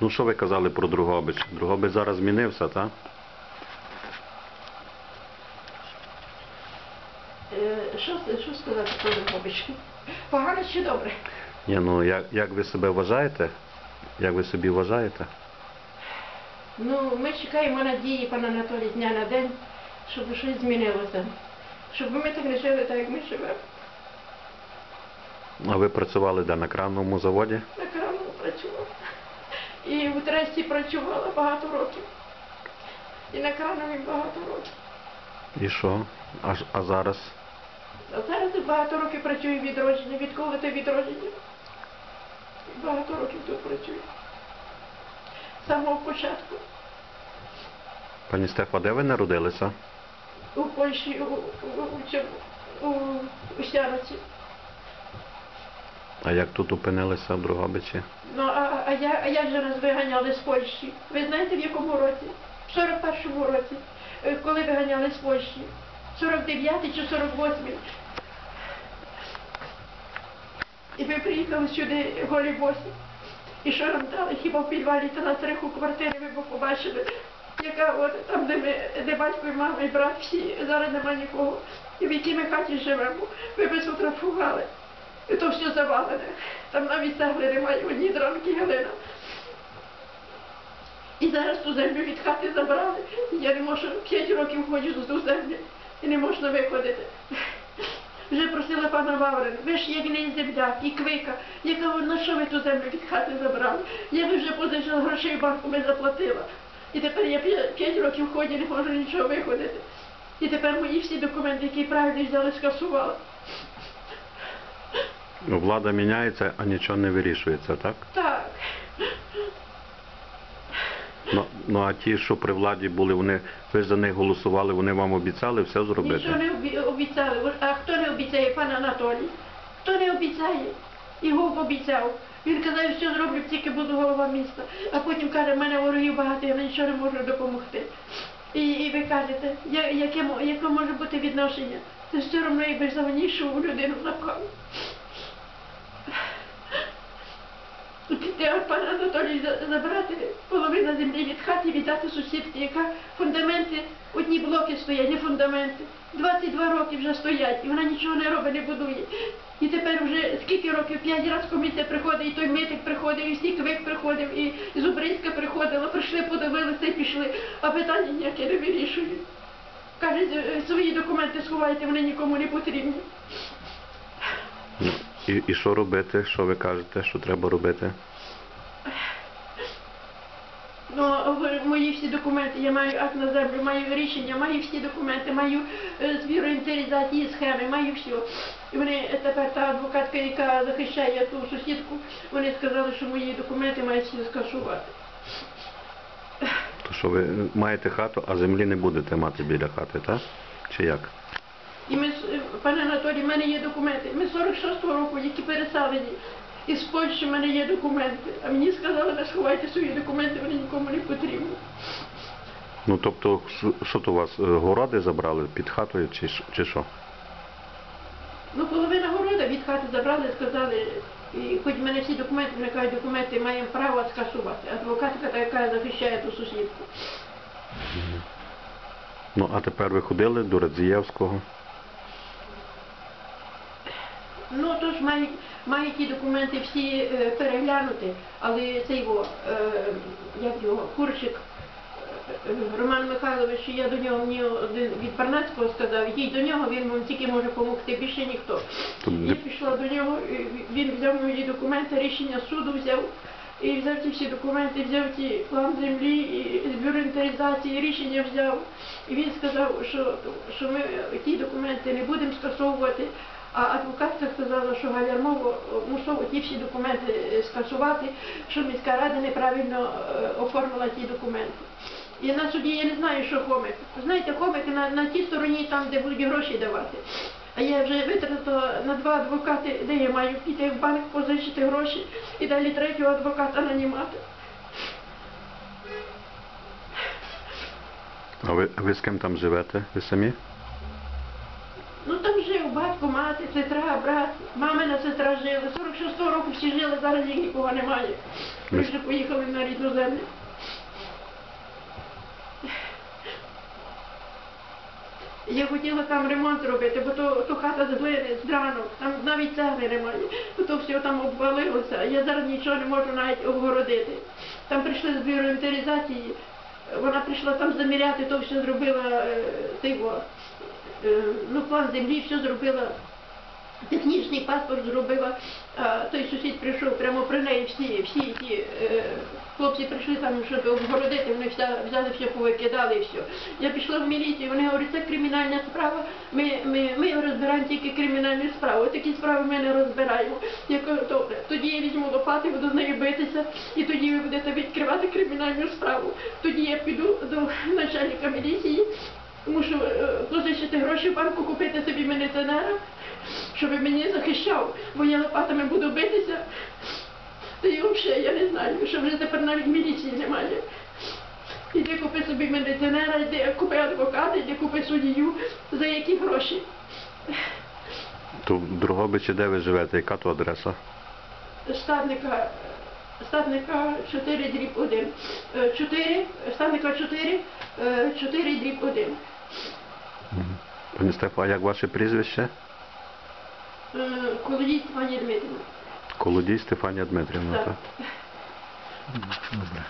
Ну що ви казали про Другобич? Другобич зараз змінився, так? Е, Що, що сказати про Дрогобич? Погано чи добре? Ні, ну як, як ви себе вважаєте? Як ви собі вважаєте? Ну, ми чекаємо надії, пан Анатолій, дня на день, щоб щось змінилося. Щоб ми так не жили, так як ми живемо. А ви працювали де на кранному заводі? На краму працювала. І в тресті працювала багато років. І на кранові багато років. І що? А, а зараз? А зараз я багато років працюю в відродженні, відколи ти відродження. Багато років тут працюю. З самого початку. Пані Стефа, де ви народилися? У Польщі, у, у, у, цьому, у, у Сяроці. А як тут опинилися в Другобичі? Ну, а, а, я, а як же нас виганяли з Польщі? Ви знаєте в якому році? В 41-му році, Е, коли виганяли з Польщі. 49-й чи 48-й. І ми приїхали сюди голі босі. І що нам дали? Хіба в підвалі та на триху квартири ви б побачили, яка от там, де ми, де батько і мама і брат всі, зараз нема нікого. І в якій ми хаті живемо, ви б сфотографували. І то все завалене. Там навіть цегли немає, одні дранки Галина. І зараз ту землю від хати забрали. Я не можу, п'ять років ходжу за ту землю і не можна виходити. Вже просила пана Ваврин, ви ж як не земляк, і квика. Яка ви, на що ви ту землю від хати забрали? Я би вже позичила грошей банку, ми заплатила. І тепер я п'я- п'ять років ходжу, не можу нічого виходити. І тепер мої всі документи, які правильно взяли, скасували. Влада міняється, а нічого не вирішується, так? Так. Ну, ну а ті, що при владі були, вони ви ж за них голосували, вони вам обіцяли все зробити. Нічого не обі- обіцяли. А хто не обіцяє, пан Анатолій? Хто не обіцяє? І Гук обіцяв. Він казав, що зроблю, тільки буду голова міста. А потім каже, в мене ворогів багато, я нічого не можу допомогти. І, і ви кажете, я- яке, мо- яке може бути відношення? Це все одно, якби завонішував людину напав. От пан Анатолій забрати половину землі від хати, віддати сусідці, яка фундаменти, одні блоки стоять, не фундаменти. 22 роки вже стоять, і вона нічого не робить, не будує. І тепер вже скільки років, п'ять разів комісія приходить, і той митик приходив, і Сніковик приходив, і Зубринська приходила, прийшли, подивилися і пішли, а питання ніяке не вирішують. Каже, «Е, свої документи сховайте, вони нікому не потрібні. І, і що робити? Що ви кажете, що треба робити? Ну, мої всі документи, я маю акт на землю, маю рішення, маю всі документи, маю е, збір інвентаризації, схеми, маю все. І вони тепер та адвокатка, яка захищає ту сусідку, вони сказали, що мої документи мають всі скасувати. То що ви маєте хату, а землі не будете мати біля хати, так? Чи як? І ми, е, пане Анатолій, в мене є документи. Ми 46-го року, які переселені. Із Польщі в мене є документи. А мені сказали, не сховайте свої документи, вони нікому не потрібні. Ну тобто, що- то у вас е, городи забрали під хатою, чи, ш- чи що? Ну, половина города від хати забрали, сказали, і хоч в мене всі документи, вони кажуть, документи маємо право скасувати. Адвокатка та, яка захищає ту сусідку. Ну а тепер ви ходили до Радзієвського. Ну, то ж мають, мають ті документи всі е, переглянути, але цей його, е, як його, Курчик, е, Роман Михайлович, я до нього мені один від Парнацького сказав, йдіть до нього, він вам тільки може допомогти, більше ніхто. Я пішла до нього, він взяв мої документи, рішення суду взяв, і взяв ті всі документи, взяв ті план землі, і інвентаризації, рішення взяв. І він сказав, що, що ми ті документи не будемо скасовувати. А адвокатка сказала, що Галярмово мусово ті всі документи е, скасувати, що міська рада неправильно е, оформила ті документи. І на суді я не знаю, що хомик. Знаєте, хомик на, на тій стороні, там, де будуть гроші давати. А я вже витратила на два адвокати, де я маю піти в банк, позичити гроші і далі третього адвоката нанімати. А ви, ви з ким там живете? Ви самі? Батько, мати, сестра, брат, мамина сестра жили. 46 року всі жили, зараз їх нікого немає. Ми вже поїхали на рідну землю. Я хотіла там ремонт робити, бо то, то хата з глини, з дранок, там навіть цегли немає, бо то все там обвалилося. Я зараз нічого не можу навіть обгородити. Там прийшли з бюро інвентаризації, вона прийшла там заміряти, то все зробила е, ти його, е, ну, план землі, все зробила. Технічний паспорт зробила, той сусід прийшов прямо при неї всі, всі ті е, хлопці прийшли там, щоб обгородити, вони вся, взяли все, повикидали і все. Я пішла в міліцію, вони говорять, це кримінальна справа, ми, ми, ми розбираємо тільки кримінальні справи, такі справи ми не розбираємо. Я кажу, добре, тоді я візьму лопати, буду з нею битися, і тоді ви будете відкривати кримінальну справу. Тоді я піду до начальника міліції, мушу е, позичити гроші в банку, купити собі міліціонера, щоб мені захищав, бо я лопатами буду битися. Та й взагалі я не знаю, що вже тепер навіть міліції немає. Іди купи собі міліціонера, іди купи адвоката, іди купи суддю, за які гроші. То в Другобичі, де ви живете, яка то адреса? Статника, статника 4 дріб 1. 4, ставника 4, 4 дріб 1. Пані Стефа, а як ваше прізвище? Колодій Стефанія Дмитрівна. Колодій Стефанія Дмитрівна, Так. так? Добре.